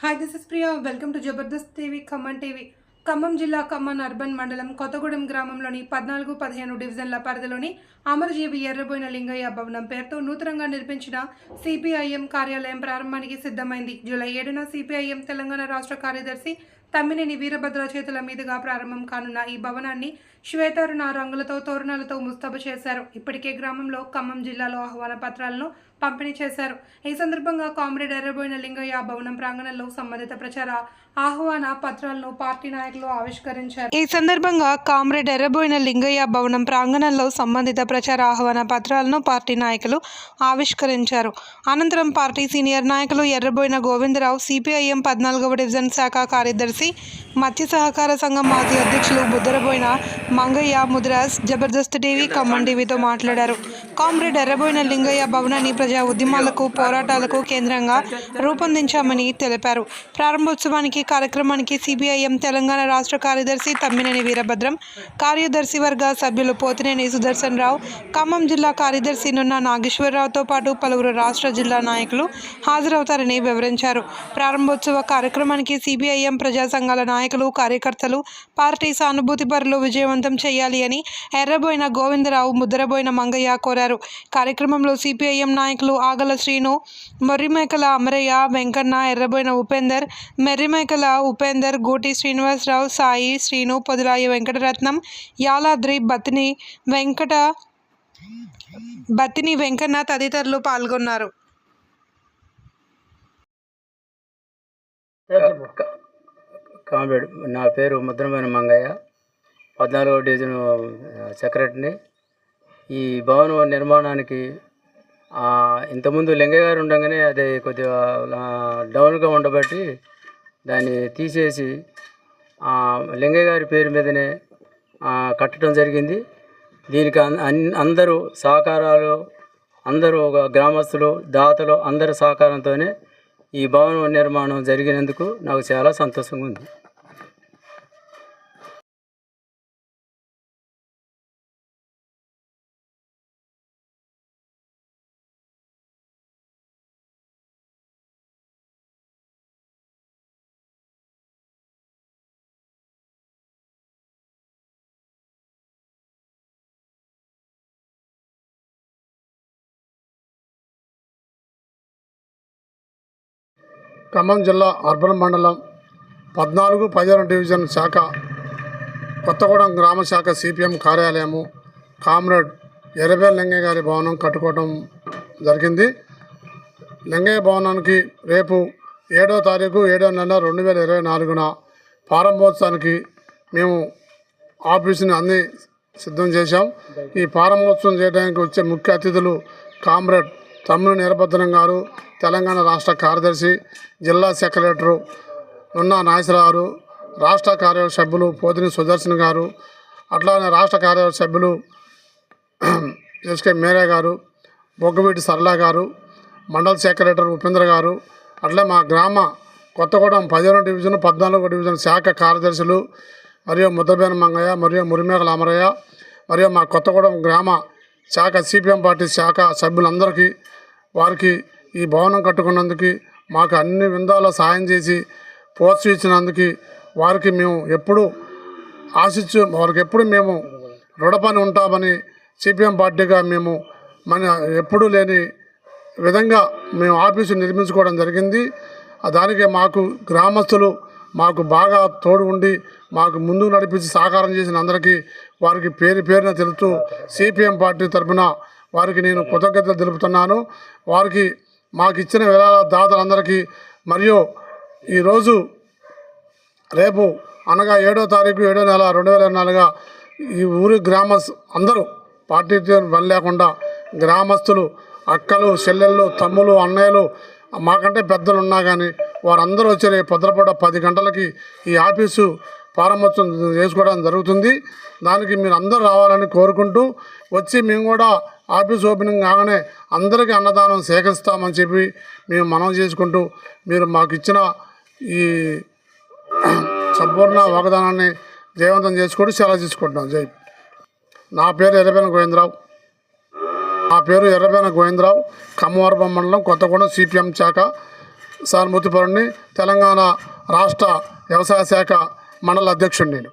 Hi this is Priya welcome to Jabardasth TV Khammam TV Khammam జిల్లా Khammam urban మండలం కొత్తగూడెం గ్రామంలోని పద్నాలుగు పదిహేను డివిజన్ల పరిధిలోని అమరజీవి ఎర్రబోయిన లింగయ్య భవనం పేరుతో నూతనంగా నిర్మించిన సిపిఐఎం కార్యాలయం ప్రారంభానికి సిద్ధమైంది. జూలై ఏడున సిపిఐఎం తెలంగాణ రాష్ట్ర కార్యదర్శి తమ్మినేని వీరభద్ర చేతుల మీదుగా ప్రారంభం కానున్న ఈ భవనాన్ని శ్వేతరుణ రంగులతో తోరణాలతో ముస్తాబు చేశారు. ఇప్పటికే గ్రామంలో ఖమ్మం జిల్లాలో ఆహ్వాన పత్రాలను పంపిణీ చేశారు. ఈ సందర్భంగా కామ్రేడ్ ఎర్రబోయిన లింగయ్య భవనం ప్రాంగణంలో సంబంధిత ప్రచార ఆహ్వాన పత్రాలను పార్టీ నాయకులు ఆవిష్కరించారు. ఈ సందర్భంగా కామ్రేడ్ ఎర్రబోయిన లింగయ్య భవనం ప్రాంగణంలో సంబంధిత ప్రచార ఆహ్వాన పత్రాలను పార్టీ నాయకులు ఆవిష్కరించారు. అనంతరం పార్టీ సీనియర్ నాయకులు ఎర్రబోయిన గోవిందరావు సిపిఐఎం పద్నాలుగవ డివిజన్ శాఖ కార్యదర్శి మత్స్య సహకార సంఘం మాజీ అధ్యక్షులు బుద్ధరబోయిన మంగయ్య ముద్రాస్ జబర్దస్త్ టీవీ ఖమ్మం టీవీతో మాట్లాడారు. కామ్రేడ్ ఎర్రబోయిన లింగయ్య భవనాన్ని ప్రజా ఉద్యమాలకు పోరాటాలకు కేంద్రంగా రూపొందించామని తెలిపారు. ప్రారంభోత్సవానికి కార్యక్రమానికి సిబిఐఎం తెలంగాణ రాష్ట్ర కార్యదర్శి తమ్మినేని వీరభద్రం కార్యదర్శి వర్గ సభ్యులు పోతినేని సుదర్శన్ రావు ఖమ్మం జిల్లా కార్యదర్శి నున్న నాగేశ్వరరావుతో పాటు పలువురు రాష్ట్ర జిల్లా నాయకులు హాజరవుతారని వివరించారు. ప్రారంభోత్సవ కార్యక్రమానికి సిబిఐఎం ప్రజా సంఘాల నాయకులు కార్యకర్తలు పార్టీ సానుభూతి పరులు విజయవంతం చేయాలి అని ఎర్రబోయిన గోవిందరావు ముద్రబోయిన మంగయ్య కోరారు. కార్యక్రమంలో సిపిఐఎం నాయకులు ఆగల శ్రీను మర్రిమేకల అమరయ్య వెంకన్న ఎర్రబోయిన ఉపేందర్ మెర్రిమేకల ఉపేందర్ గూటి శ్రీనివాసరావు సాయి శ్రీను పొదులాయి వెంకటరత్నం యాలాద్రి బతిని వెంకట బతిని వెంకన్న తదితరులు పాల్గొన్నారు. కామ్రేడ్ నా పేరు ముద్రమైన మంగయ్య. పద్నాలుగో డివిజన్ సెక్రటరీని ఈ భవన నిర్మాణానికి ఇంతకుముందు లింగయ్య గారు ఉండగానే అది కొద్దిగా డౌన్గా ఉండబట్టి దాన్ని తీసేసి ఆ, లింగయ్య గారి పేరు మీదనే కట్టడం జరిగింది. దీనికి అన్- అన్- అందరూ సహకారాలు అందరూ ఒక గ్రామస్తులు దాతలు అందరి సహకారంతోనే ఈ భవనం నిర్మాణం జరిగినందుకు నాకు చాలా సంతోషంగా ఉంది. ఖమ్మం జిల్లా అర్బన్ మండలం పద్నాలుగు పదిహేను డివిజన్ శాఖ కొత్తగూడెం గ్రామ శాఖ సిపిఎం కార్యాలయము కామ్రేడ్ ఎరబే లింగయ్య గారి భవనం కట్టుకోవడం జరిగింది. లింగయ్య భవనానికి రేపు ఏడో తారీఖు ఏడో నెల రెండు వేల ఇరవై నాలుగున ప్రారంభోత్సవానికి మేము ఆఫీసుని అన్ని సిద్ధం చేశాం. ఈ ప్రారంభోత్సవం చేయడానికి వచ్చే ముఖ్య అతిథులు కామ్రేడ్ తమ్ముని నిరభద్రం గారు తెలంగాణ రాష్ట్ర కార్యదర్శి జిల్లా సెక్రటరు నున్నా నాగేశ్వరరావు గారు రాష్ట్ర కార్యవర్గ సభ్యులు పోతిని సుదర్శన్ గారు అట్లానే రాష్ట్ర కార్యవర్గ సభ్యులు ఎస్కే మేరే గారు బొగ్గవీటి సరళ గారు మండల సెక్రటరీ ఉపేంద్ర గారు అట్లే మా గ్రామ కొత్తగూడెం పదిహేను డివిజన్ పద్నాలుగో డివిజన్ శాఖ కార్యదర్శులు మరియు ముద్దబేన మంగయ్య మరియు మురిమేకల అమరయ్య మరియు మా కొత్తగూడెం గ్రామ శాఖ సిపిఎం పార్టీ శాఖ సభ్యులందరికీ వారికి ఈ భవనం కట్టుకున్నందుకు మాకు అన్ని విందాల సాయం చేసి ప్రోత్సహించినందుకు వారికి మేము ఎప్పుడూ ఆశించు వారికి ఎప్పుడు మేము రుణపని ఉంటామని సిపిఎం పార్టీగా మేము మన ఎప్పుడూ లేని విధంగా మేము ఆఫీసు నిర్మించుకోవడం జరిగింది. దానికి మాకు గ్రామస్తులు మాకు బాగా తోడు ఉండి మాకు ముందుకు నడిపించి సహకారం చేసిన అందరికీ వారికి పేరు పేరున తెలుపుతూ సిపిఎం పార్టీ తరఫున వారికి నేను కృతజ్ఞతలు తెలుపుతున్నాను. వారికి మాకు ఇచ్చిన విరాళ దాతలందరికీ మరియు ఈరోజు రేపు అనగా ఏడో తారీఖు ఏడో నెల రెండు వేల నాలుగుగా ఈ ఊరి గ్రామ అందరూ పార్టీ పని లేకుండా గ్రామస్తులు అక్కలు చెల్లెళ్ళు తమ్ములు అన్నయ్యలు మాకంటే పెద్దలు ఉన్నా కానీ వారందరూ వచ్చి రేపు పొద్దులపూట పది గంటలకి ఈ ఆఫీసు ప్రారంభోత్సవం చేసుకోవడం జరుగుతుంది. దానికి మీరు అందరూ రావాలని కోరుకుంటూ వచ్చి మేము కూడా ఆఫీస్ ఓపెనింగ్ కాగానే అందరికీ అన్నదానం సేకరిస్తామని చెప్పి మేము మనం చేసుకుంటూ మీరు మాకు ఇచ్చిన ఈ సంపూర్ణ వాగ్దానాన్ని జయవంతం చేసుకుంటూ సెలవు తీసుకుంటున్నాం. జై నా పేరు ఎర్రబేన గోవిందరావు. నా పేరు ఎర్రబేన గోవిందరావు. కమ్మవరపం మండలం కొత్తగూడెం సిపిఎం శాఖ సానుభూతిపరుణ్ణి తెలంగాణ రాష్ట్ర వ్యవసాయ శాఖ మండల అధ్యక్షుడు నేను.